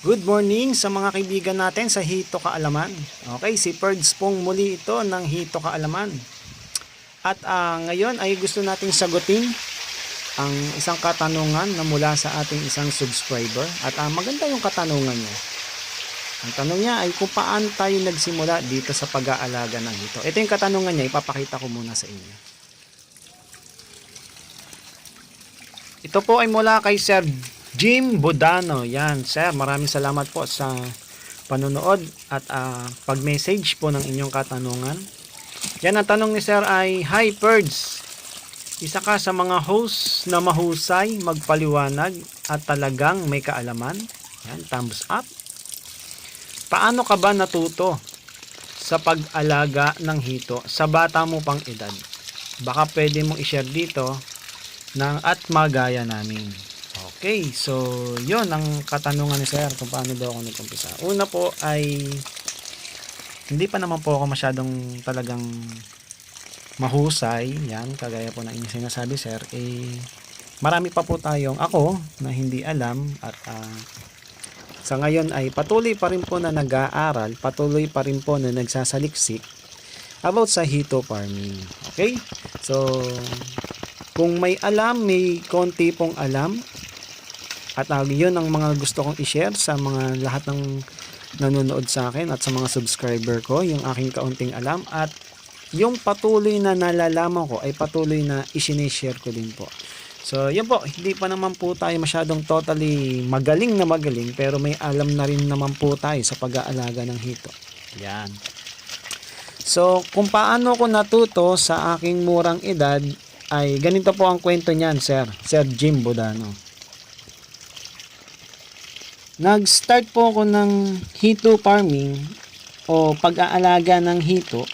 Good morning sa mga kaibigan natin sa Hito Kaalaman. Okay, si Perds pong muli ito ng Hito Kaalaman. At ah, ngayon ay gusto nating sagutin ang isang katanungan na mula sa ating isang subscriber. At ah, maganda yung katanungan niya. Ang tanong niya ay kung paano tayo nagsimula dito sa pag-aalaga ng hito. Ito yung katanungan niya, ipapakita ko muna sa inyo. Ito po ay mula kay Sir Jim Budano. Yan, sir, maraming salamat po sa panonood at ah, pag-message po ng inyong katanungan. Yan, ang tanong ni Sir ay, Hi Perds! Isa ka sa mga host na mahusay, magpaliwanag at talagang may kaalaman. Yan, thumbs up. Paano ka ba natuto sa pag-alaga ng hito sa bata mo pang edad? Baka pwede mong i-share dito ng at magaya namin. Okay, so yon ang katanungan ni Sir kung paano daw ako nag-umpisa. Una po ay hindi pa naman po ako masyadong talagang mahusay. Yan, kagaya po ng inyong sinasabi Sir. Eh, marami pa po tayong ako na hindi alam at ah, sa ngayon ay patuloy pa rin po na nag-aaral, patuloy pa rin po na nagsasaliksik about sa hito farming. Okay? So, kung may alam, may konti pong alam, at uh, yun ang mga gusto kong i-share sa mga lahat ng nanonood sa akin at sa mga subscriber ko, yung aking kaunting alam at yung patuloy na nalalaman ko ay patuloy na isinishare ko din po. So, yun po, hindi pa naman po tayo masyadong totally magaling na magaling pero may alam na rin naman po tayo sa pag-aalaga ng hito. Yan. So, kung paano ko natuto sa aking murang edad ay ganito po ang kwento niyan, sir. Sir Jim Bodano. Nag-start po ako ng hito farming o pag-aalaga ng hito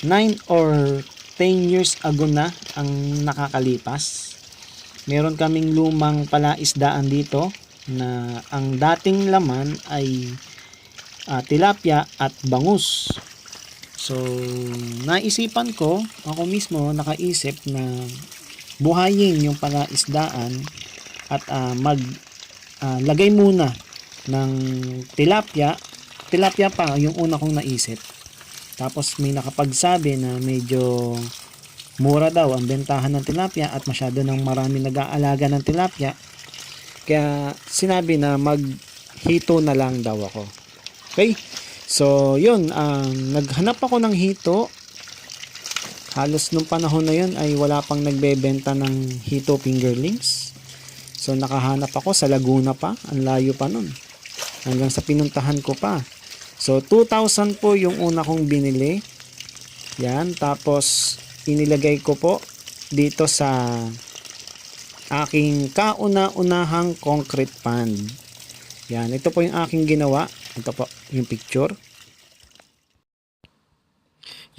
9 or 10 years ago na ang nakakalipas. Meron kaming lumang palaisdaan dito na ang dating laman ay ah, tilapia at bangus. So, naisipan ko, ako mismo nakaisip na buhayin yung palaisdaan at ah, mag ah, lagay muna ng tilapia. Tilapia pa yung una kong naisip. Tapos may nakapagsabi na medyo mura daw ang bentahan ng tilapia at masyado nang marami nag-aalaga ng tilapia. Kaya sinabi na maghito na lang daw ako. Okay? So, yun. ah, naghanap ako ng hito. Halos nung panahon na yun ay wala pang nagbebenta ng hito fingerlings. So, nakahanap ako sa Laguna pa. Ang layo pa nun. Hanggang sa pinuntahan ko pa. So, 2,000 po yung una kong binili. Yan. Tapos, inilagay ko po dito sa aking kauna-unahang concrete pond. Yan. Ito po yung aking ginawa. Ito po yung picture.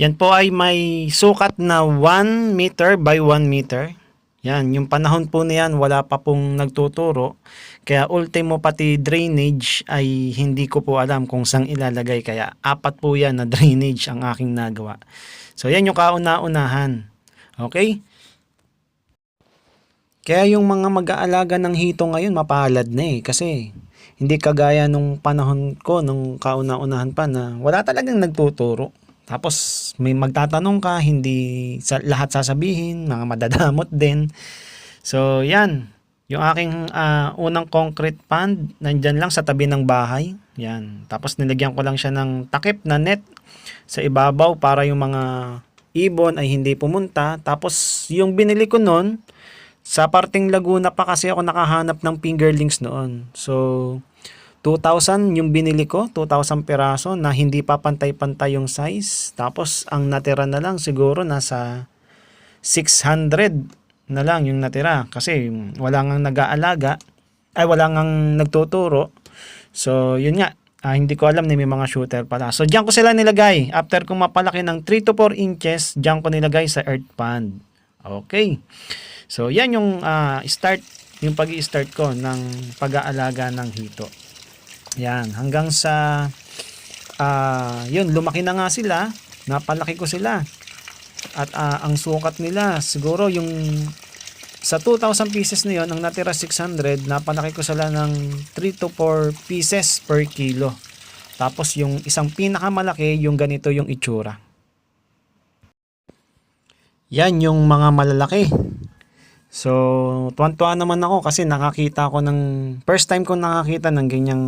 Yan po ay may sukat na 1 meter by 1 meter. Yan, yung panahon po na yan, wala pa pong nagtuturo. Kaya ultimo pati drainage ay hindi ko po alam kung saan ilalagay. Kaya apat po yan na drainage ang aking nagawa. So yan yung kauna-unahan. Okay? Kaya yung mga mag-aalaga ng hito ngayon mapalad na eh. Kasi hindi kagaya nung panahon ko, nung kauna-unahan pa na wala talagang nagtuturo. Tapos may magtatanong ka, hindi sa, lahat sasabihin, mga madadamot din. So yan, yung aking ah, unang concrete pond, nandyan lang sa tabi ng bahay. Yan. Tapos nilagyan ko lang siya ng takip na net sa ibabaw para yung mga ibon ay hindi pumunta. Tapos yung binili ko noon, sa parting Laguna pa kasi ako nakahanap ng fingerlings noon. So, 2,000 yung binili ko, 2,000 peraso na hindi pa pantay-pantay yung size. Tapos, ang natira na lang siguro nasa 600 na lang yung natira. Kasi wala nang nag-aalaga, ay wala nang nagtuturo. So, yun nga, ah, hindi ko alam na may mga shooter pala. So, diyan ko sila nilagay. After kong mapalaki ng 3 to 4 inches, diyan ko nilagay sa earth pond. Okay. So, yan yung ah, start, yung pag start ko ng pag-aalaga ng hito. Yan, hanggang sa ah, yun, lumaki na nga sila, napalaki ko sila. At ah, ang sukat nila, siguro yung sa 2,000 pieces na yon ang natira 600, napalaki ko sila ng 3 to 4 pieces per kilo. Tapos yung isang pinakamalaki, yung ganito yung itsura. Yan yung mga malalaki. So, tuwan-tuwa naman ako kasi nakakita ako ng, first time ko nakakita ng ganyang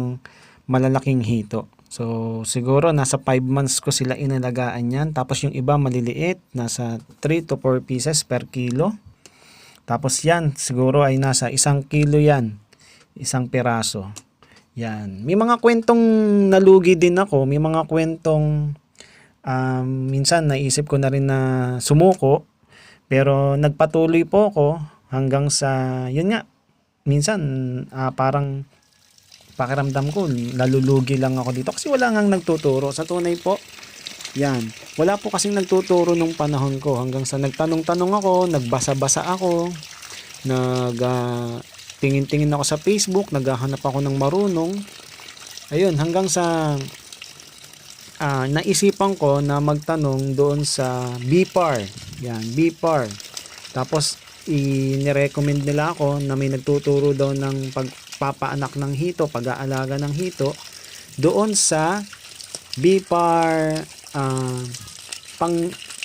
malalaking hito. So, siguro nasa 5 months ko sila inalagaan yan. Tapos yung iba maliliit, nasa 3 to 4 pieces per kilo. Tapos yan, siguro ay nasa isang kilo yan. Isang piraso. Yan. May mga kwentong nalugi din ako. May mga kwentong um, minsan naisip ko na rin na sumuko. Pero nagpatuloy po ako hanggang sa, yun nga, minsan ah, parang pakiramdam ko, nalulugi lang ako dito kasi wala ngang nagtuturo. Sa tunay po, yan. Wala po kasing nagtuturo nung panahon ko hanggang sa nagtanong-tanong ako, nagbasa-basa ako, nag ah, tingin-tingin ako sa Facebook, naghahanap ako ng marunong. Ayun, hanggang sa ah, naisipan ko na magtanong doon sa BPAR. Yan, BPAR. Tapos i-recommend nila ako na may nagtuturo daw ng pagpapaanak ng hito, pag-aalaga ng hito doon sa BPAR ah, pang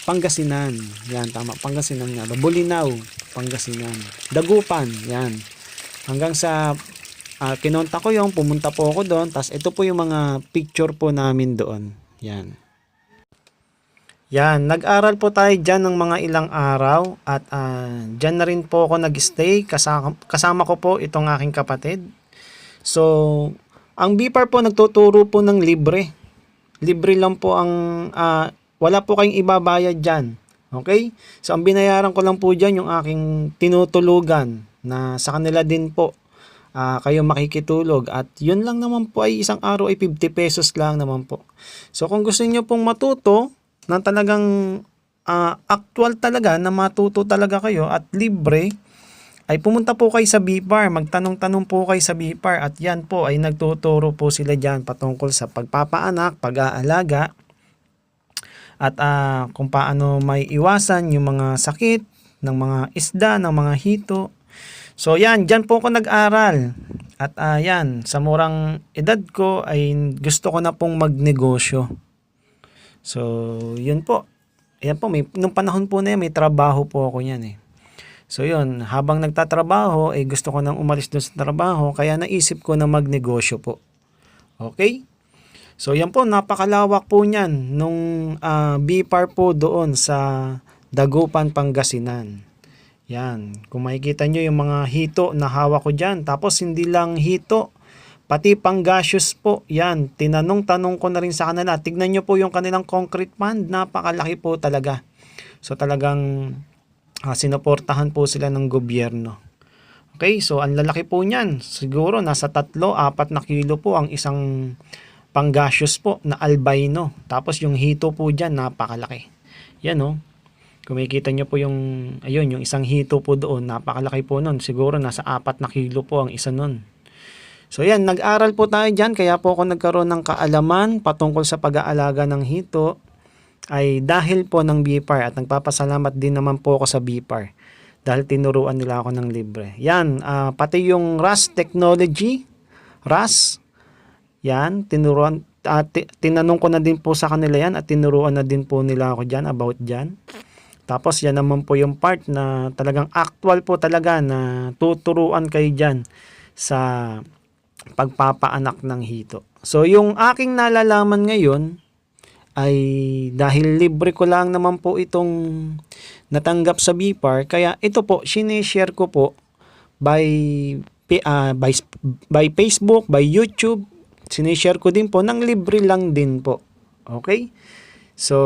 Pangasinan. Yan, tama. Pangasinan nga. Bulinaw, Pangasinan. Dagupan, yan. Hanggang sa ah, kinonta ko yung, pumunta po ako doon. Tapos ito po yung mga picture po namin doon. Yan. Yan, nag-aral po tayo dyan ng mga ilang araw at ah, dyan na rin po ako nag-stay. Kasama, kasama ko po itong aking kapatid. So, ang BPAR po nagtuturo po ng libre. Libre lang po ang, ah, wala po kayong ibabayad dyan. Okay? So, ang binayaran ko lang po dyan yung aking tinutulugan na sa kanila din po ah, kayo makikitulog. At yun lang naman po ay isang araw ay 50 pesos lang naman po. So, kung gusto niyo pong matuto, na talagang ah, actual talaga na matuto talaga kayo at libre ay pumunta po kayo sa BPAR, magtanong-tanong po kayo sa BPAR at yan po ay nagtuturo po sila dyan patungkol sa pagpapaanak, pag-aalaga at ah, kung paano may iwasan yung mga sakit ng mga isda, ng mga hito. So yan, dyan po ako nag-aral. At ah, yan, sa murang edad ko ay gusto ko na pong magnegosyo. So, yun po. Ayan po, may, nung panahon po na yan, may trabaho po ako yan eh. So yun, habang nagtatrabaho, eh gusto ko nang umalis doon sa trabaho, kaya naisip ko na magnegosyo po. Okay? So yan po, napakalawak po niyan nung ah, BPAR po doon sa Dagupan, Pangasinan. Yan, kung makikita nyo yung mga hito na hawak ko dyan. Tapos hindi lang hito, pati panggaseous po. Yan, tinanong-tanong ko na rin sa kanila. Tignan nyo po yung kanilang concrete pond, napakalaki po talaga. So talagang ah, sinuportahan po sila ng gobyerno. Okay, so ang lalaki po niyan. Siguro nasa tatlo, apat na kilo po ang isang panggaseous po na albino. Tapos yung hito po dyan, napakalaki. Yan oh. Kung makikita nyo po yung, ayun, yung isang hito po doon, napakalaki po nun. Siguro nasa apat na kilo po ang isa nun. So yan, nag-aral po tayo dyan, kaya po ako nagkaroon ng kaalaman patungkol sa pag-aalaga ng hito ay dahil po ng BPAR at nagpapasalamat din naman po ako sa BPAR dahil tinuruan nila ako ng libre. Yan, ah, pati yung RAS technology, RAS, yan, tinuruan, ti- tinanong ko na din po sa kanila yan at tinuruan na din po nila ako dyan about dyan. Tapos yan naman po yung part na talagang actual po talaga na tuturuan kayo dyan sa pagpapaanak ng hito. So yung aking nalalaman ngayon ay dahil libre ko lang naman po itong natanggap sa BPAR kaya ito po sinishare ko po by ah, by, by Facebook, by YouTube sinishare ko din po ng libre lang din po. Okay? So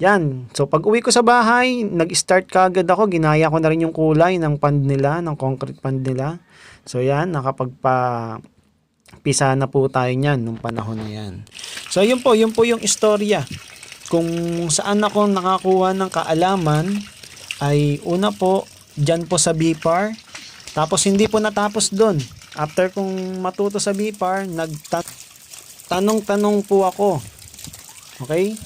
yan. So, pag uwi ko sa bahay, nag-start kagad ako. Ginaya ko na rin yung kulay ng pand nila, ng concrete pand nila. So, yan. Nakapagpa pisa na po tayo niyan nung panahon na yan. So, yun po. Yun po yung istorya. Kung saan ako nakakuha ng kaalaman, ay una po, dyan po sa BPAR. Tapos, hindi po natapos doon. After kong matuto sa BPAR, nagtanong-tanong po ako. Okay?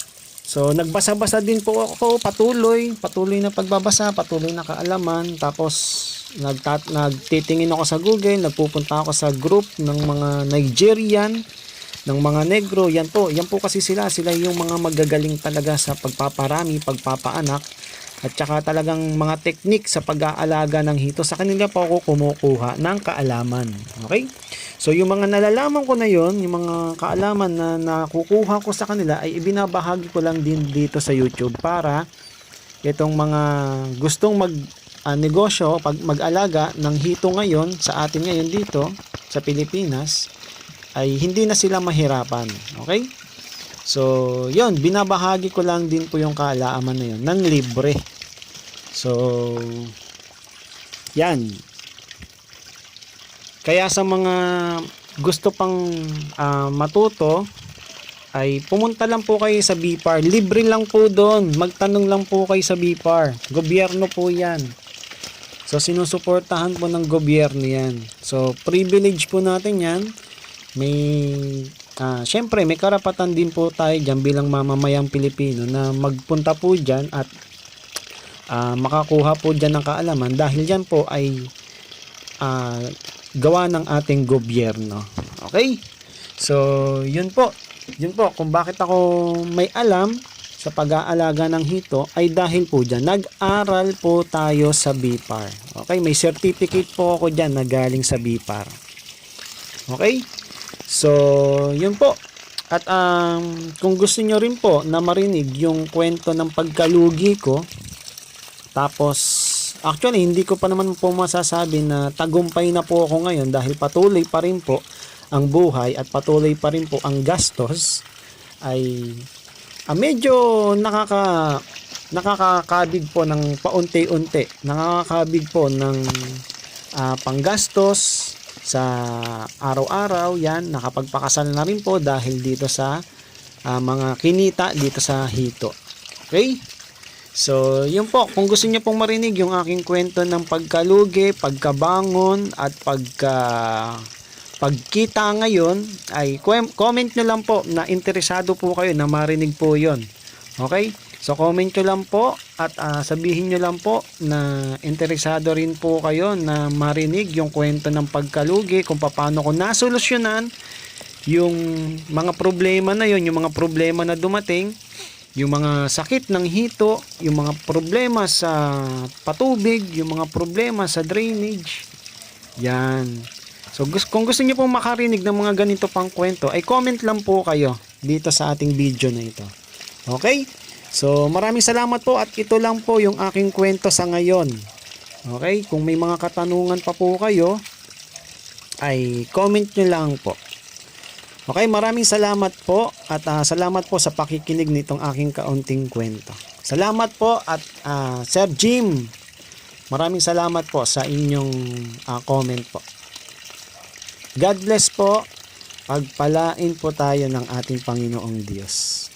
So nagbasa-basa din po ako patuloy, patuloy na pagbabasa, patuloy na kaalaman. Tapos nagtat nagtitingin ako sa Google, nagpupunta ako sa group ng mga Nigerian, ng mga negro. Yan po, yan po kasi sila, sila yung mga magagaling talaga sa pagpaparami, pagpapaanak at saka talagang mga teknik sa pag-aalaga ng hito. Sa kanila po ako kumukuha ng kaalaman. Okay? So yung mga nalalaman ko na yon, yung mga kaalaman na nakukuha ko sa kanila ay ibinabahagi ko lang din dito sa YouTube para itong mga gustong mag ah, negosyo, pag mag-alaga ng hito ngayon sa atin ngayon dito sa Pilipinas ay hindi na sila mahirapan. Okay? So, yon binabahagi ko lang din po yung kaalaman na yon ng libre. So, yan. Kaya sa mga gusto pang ah, matuto, ay pumunta lang po kayo sa BIPAR. Libre lang po doon. Magtanong lang po kayo sa BIPAR. Gobyerno po yan. So, sinusuportahan po ng gobyerno yan. So, privilege po natin yan. May, ah, syempre, may karapatan din po tayo dyan bilang mamamayang Pilipino na magpunta po dyan at ah, makakuha po dyan ng kaalaman dahil dyan po ay ah, gawa ng ating gobyerno. Okay? So, yun po. Yun po, kung bakit ako may alam sa pag-aalaga ng hito ay dahil po dyan, nag-aral po tayo sa BIPAR. Okay, may certificate po ako dyan na galing sa BIPAR. Okay? So, yun po. At um, kung gusto nyo rin po na marinig yung kwento ng pagkalugi ko, tapos, actually, hindi ko pa naman po masasabi na tagumpay na po ako ngayon dahil patuloy pa rin po ang buhay at patuloy pa rin po ang gastos ay ah, medyo nakaka nakakakabig po ng paunti-unti. Nakakakabig po ng ah, panggastos sa araw-araw yan nakapagpakasal na rin po dahil dito sa ah, mga kinita dito sa hito. Okay So, yun po, kung gusto niyo pong marinig yung aking kwento ng pagkalugi, pagkabangon, at pagka pagkita ngayon, ay comment nyo lang po na interesado po kayo na marinig po yon Okay? So, comment nyo lang po at ah, sabihin nyo lang po na interesado rin po kayo na marinig yung kwento ng pagkalugi, kung paano ko nasolusyonan yung mga problema na yon yung mga problema na dumating, yung mga sakit ng hito, yung mga problema sa patubig, yung mga problema sa drainage. Yan. So kung gusto niyo pong makarinig ng mga ganito pang kwento, ay comment lang po kayo dito sa ating video na ito. Okay? So maraming salamat po at ito lang po yung aking kwento sa ngayon. Okay? Kung may mga katanungan pa po kayo, ay comment nyo lang po. Okay, maraming salamat po at ah, salamat po sa pakikinig nitong aking kaunting kwento. Salamat po at ah, Sir Jim, maraming salamat po sa inyong ah, comment po. God bless po. Pagpalain po tayo ng ating Panginoong Diyos.